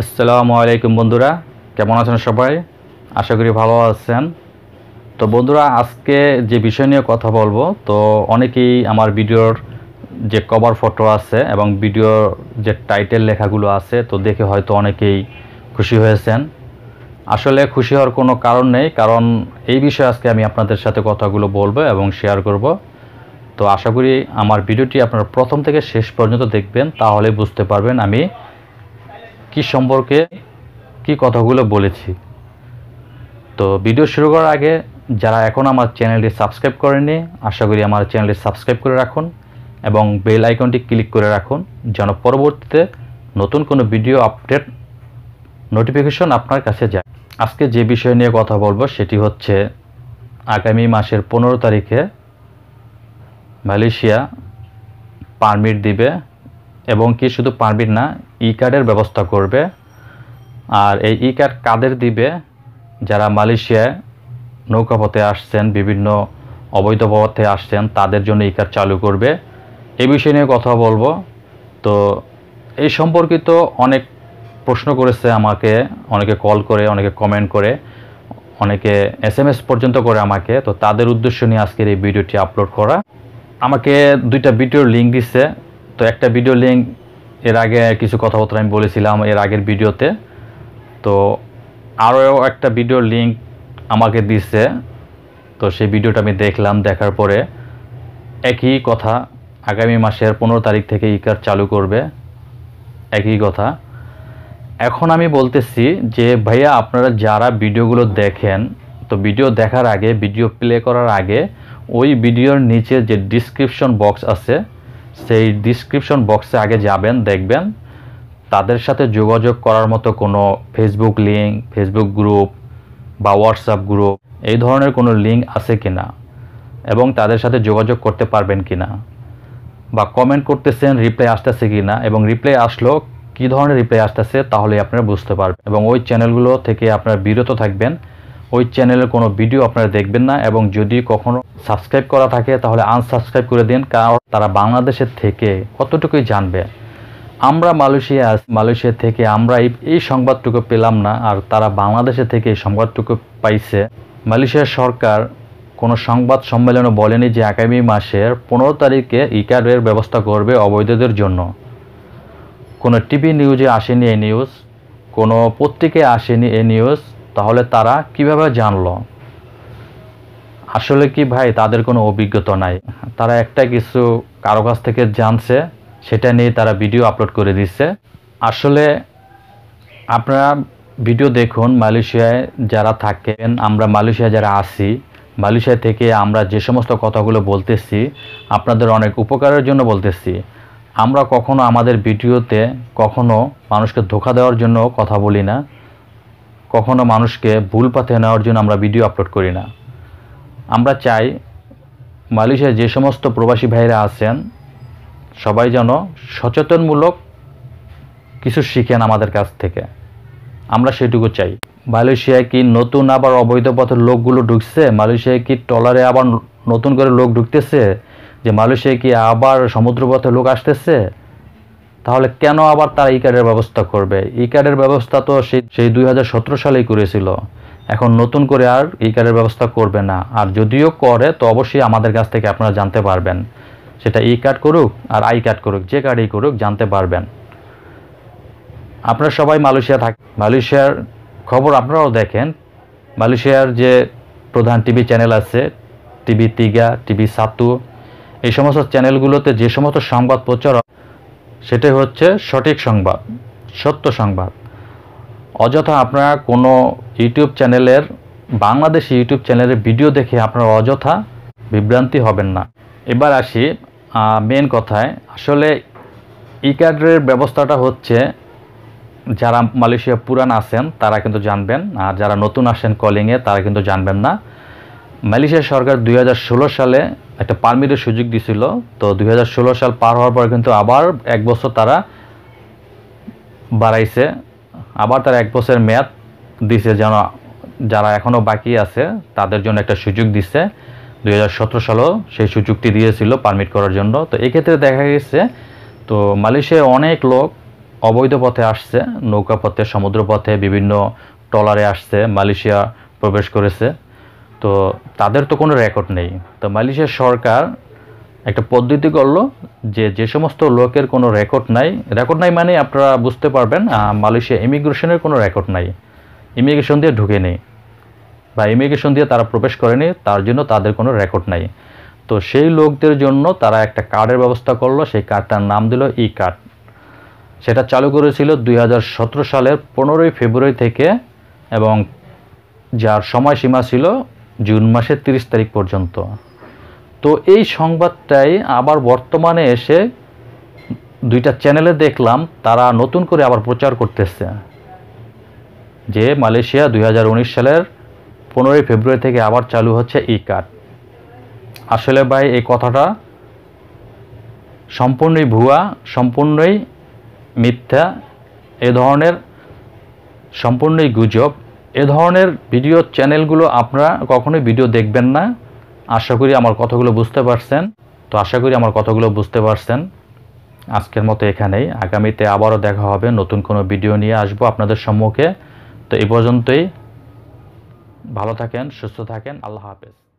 আসসালামু আলাইকুম বন্ধুরা, কেমন আছেন সবাই? আশা করি ভালো আছেন। তো বন্ধুরা, আজকে যে বিষয় নিয়ে কথা বলব, তো অনেকেই আমার ভিডিওর যে কভার ফটো আছে এবং ভিডিওর যে টাইটেল লেখাগুলো আছে, তো দেখে হয়তো অনেকেই খুশি হয়েছেন। আসলে খুশি হওয়ার কোনো কারণ নেই, কারণ এই বিষয়ে আজকে আমি আপনাদের সাথে কথাগুলো বলব এবং শেয়ার করব। তো আশা করি আমার ভিডিওটি আপনারা প্রথম থেকে শেষ পর্যন্ত দেখবেন, তাহলে বুঝতে পারবেন আমি কি সম্পর্কে কি কথাগুলো বলেছি। তো ভিডিও শুরু করার আগে যারা এখন আমার চ্যানেলটি সাবস্ক্রাইব করেনি আশা করি আমার চ্যানেলটি সাবস্ক্রাইব করে রাখুন এবং বেল আইকনটি ক্লিক করে রাখুন যেন পরবর্তীতে নতুন কোনো ভিডিও আপডেট নোটিফিকেশন আপনার কাছে যায়। আজকে যে বিষয় নিয়ে কথা বলব সেটি হচ্ছে আগামী মাসের পনেরো তারিখে মালয়েশিয়া পারমিট দিবে এবং কি শুধু পারমিট না ই কার্ডের ব্যবস্থা করবে। আর এই ই কার্ড কাদের দিবে? যারা মালয়েশিয়ায় নৌকাপথে আসছেন, বিভিন্ন অবৈধ পথে আসছেন, তাদের জন্য ই কার্ড চালু করবে। এই বিষয় নিয়ে কথা বলব। তো এই সম্পর্কিত অনেক প্রশ্ন করেছে আমাকে, অনেকে কল করে, অনেকে কমেন্ট করে, অনেকে এস এম এস পর্যন্ত করে আমাকে। তো তাদের উদ্দেশ্য নিয়ে আজকের এই ভিডিওটি আপলোড করা। আমাকে দুইটা ভিডিওর লিঙ্ক দিচ্ছে তো একটা ভিডিও লিঙ্ক এর আগে কিছু কথাবার্তা আমি বলেছিলাম এর আগের ভিডিওতে তো আরও একটা ভিডিওর লিঙ্ক আমাকে দিচ্ছে তো সেই ভিডিওটা আমি দেখলাম, দেখার পরে একই কথা, আগামী মাসের পনেরো তারিখ থেকে ই কার্ড চালু করবে। একই কথা। এখন আমি বলতেছি যে, ভাইয়া, আপনারা যারা ভিডিওগুলো দেখেন, তো ভিডিও দেখার আগে ভিডিও প্লে করার আগে, ওই ভিডিওর নিচে যে ডিসক্রিপশন বক্স আছে সেই ডিসক্রিপশন বক্সে আগে যাবেন, দেখবেন। তাদের সাথে যোগাযোগ করার মতো কোনো ফেসবুক লিঙ্ক ফেসবুক গ্রুপ বা হোয়াটসঅ্যাপ গ্রুপ এই ধরনের কোনো লিঙ্ক আছে কি না এবং তাদের সাথে যোগাযোগ করতে পারবেন কি না বা কমেন্ট করতেছেন রিপ্লাই আসতেছে কি না এবং রিপ্লাই আসলো, কী ধরনের রিপ্লাই আসতেছে তাহলে আপনারা বুঝতে পারবেন এবং ওই চ্যানেলগুলো থেকে আপনারা বিরত থাকবেন। ওই চ্যানেলের কোনো ভিডিও আপনারা দেখবেন না এবং যদি কখনো সাবস্ক্রাইব করা থাকে তাহলে আনসাবস্ক্রাইব করে দিন, কারণ তারা বাংলাদেশের থেকে কতটুকুই জানবে। আমরা মালয়েশিয়া মালয়েশিয়া থেকে আমরা এই সংবাদটুকু পেলাম না, আর তারা বাংলাদেশে থেকে এই সংবাদটুকু পাইছে। মালয়েশিয়ার সরকার কোনো সংবাদ সম্মেলনে বলেনি যে আগামী মাসের পনেরো তারিখে ইকারের ব্যবস্থা করবে অবৈধদের জন্য। কোনো টিভি নিউজে আসেনি এই নিউজ, কোনো পত্রিকায় আসেনি এই নিউজ তাহলে তারা কীভাবে জানলো? আসলে কি ভাই তাদের কোনো অভিজ্ঞতা নাই। তারা একটা কিছু কারও কাছ থেকে জানছে, সেটা নিয়ে তারা ভিডিও আপলোড করে দিচ্ছে। আসলে আপনারা ভিডিও দেখুন, মালয়েশিয়ায় যারা থাকেন, আমরা মালয়েশিয়া যারা আসি মালয়েশিয়া থেকে আমরা যে সমস্ত কথাগুলো বলতেছি, আপনাদের অনেক উপকারের জন্য বলতেছি। আমরা কখনো আমাদের ভিডিওতে কখনো মানুষকে ধোকা দেওয়ার জন্য কথা বলি না। কখনো মানুষকে ভুল পথে নেওয়ার জন্য আমরা ভিডিও আপলোড করি না। আমরা চাই মালয়েশিয়ায় যে সমস্ত প্রবাসী ভাইরা আছেন, সবাই যেন সচেতনমূলক কিছু শিখেন আমাদের কাছ থেকে। আমরা সেটুকু চাই। মালয়েশিয়ায় কি নতুন আবার অবৈধ পথের লোকগুলো ঢুকছে? মালয়েশিয়ায় কি ট্রলারে আবার নতুন করে লোক ঢুকতেছে? যে মালয়েশিয়ায় কি আবার সমুদ্রপথে লোক আসতেছে? তাহলে কেন আবার তারা কার্ডের ব্যবস্থা করবে? ই কার্ডের ব্যবস্থা তো সেই সেই দুই হাজার সতেরো সালেই করেছিল। এখন নতুন করে আর ই কার্ডের ব্যবস্থা করবে না। আর যদিও করে, তো অবশ্যই আমাদের কাছ থেকে আপনারা জানতে পারবেন। সেটা ই কার্ড করুক আর আই কার্ড করুক, যে কার্ডই করুক, জানতে পারবেন। আপনারা সবাই মালয়েশিয়া থাক মালয়েশিয়ার খবর আপনারাও দেখেন। মালয়েশিয়ার যে প্রধান টিভি চ্যানেল আছে, টিভি তিগা, টিভি সাতু, এই সমস্ত চ্যানেলগুলোতে যে সমস্ত সংবাদ প্রচার সেটাই হচ্ছে সঠিক সংবাদ, সত্য সংবাদ। অযথা আপনারা কোনো ইউটিউব চ্যানেলের, বাংলাদেশি ইউটিউব চ্যানেলের ভিডিও দেখে আপনারা অযথা বিভ্রান্তি হবেন না। এবার আসি মেন কথায়। আসলে ই কার্ডের ব্যবস্থাটা হচ্ছে, যারা মালয়েশিয়া পুরান আছেন, তারা কিন্তু জানবেন, আর যারা নতুন আসেন কলিংয়ে তারা কিন্তু জানবেন না। মালয়েশিয়া সরকার দুই হাজার ষোলো সালে একটা পারমিটের সুযোগ দিছিল। তো দুই হাজার ষোলো সাল পার হওয়ার পর কিন্তু আবার এক বছর তারা বাড়াইছে। আবার তারা এক বছরের মেয়াদ দিছে যেন যারা এখনও বাকি আছে, তাদের জন্য একটা সুযোগ দিছে। দু হাজার সতেরো সালেও সেই সুযোগটি দিয়েছিল পারমিট করার জন্য। তো এক্ষেত্রে দেখা গেছে, তো মালয়েশিয়ায় অনেক লোক অবৈধ পথে আসছে, নৌকা পথে, সমুদ্র পথে বিভিন্ন ট্রলারে আসছে, মালয়েশিয়া প্রবেশ করেছে। তো তাদের তো কোনো রেকর্ড নেই। তো মালয়েশিয়ার সরকার একটা পদ্ধতি করল যে যে সমস্ত লোকের কোনো রেকর্ড নাই রেকর্ড নাই মানে আপনারা বুঝতে পারবেন মালয়েশিয়া ইমিগ্রেশনের কোনো রেকর্ড নাই। ইমিগ্রেশন দিয়ে ঢুকে নেই বা ইমিগ্রেশন দিয়ে তারা প্রবেশ করেনি, তার জন্য তাদের কোনো রেকর্ড নাই। তো সেই লোকদের জন্য তারা একটা কার্ডের ব্যবস্থা করল, সেই কার্ডটার নাম দিল ই কার্ড সেটা চালু করেছিল দু হাজার সতেরো সালের পনেরোই ফেব্রুয়ারি থেকে এবং যার সময়সীমা ছিল জুন মাসের তিরিশ তারিখ পর্যন্ত। তো এই সংবাদটাই আবার বর্তমানে এসে দুইটা চ্যানেলে দেখলাম, তারা নতুন করে আবার প্রচার করতেছে। যে মালয়েশিয়া দুই হাজার উনিশ সালের পনেরোই ফেব্রুয়ারি থেকে আবার চালু হচ্ছে ই কার্ড। আসলে ভাই, এই কথাটা সম্পূর্ণই ভুয়া, সম্পূর্ণই মিথ্যা, এ ধরনের সম্পূর্ণই গুজব। এ ধরনের ভিডিও চ্যানেলগুলো আপনারা কখনোই ভিডিও দেখবেন না। আশা করি আমার কথাগুলো বুঝতে পারছেন। তো আশা করি আমার কথাগুলো বুঝতে পারছেন। আজকের মতো এখানেই। আগামীতে আবারও দেখা হবে। নতুন কোনো ভিডিও নিয়ে আসব আপনাদের সম্মুখে। তো এই পর্যন্তই। ভালো থাকেন, সুস্থ থাকেন। আল্লাহ হাফেজ।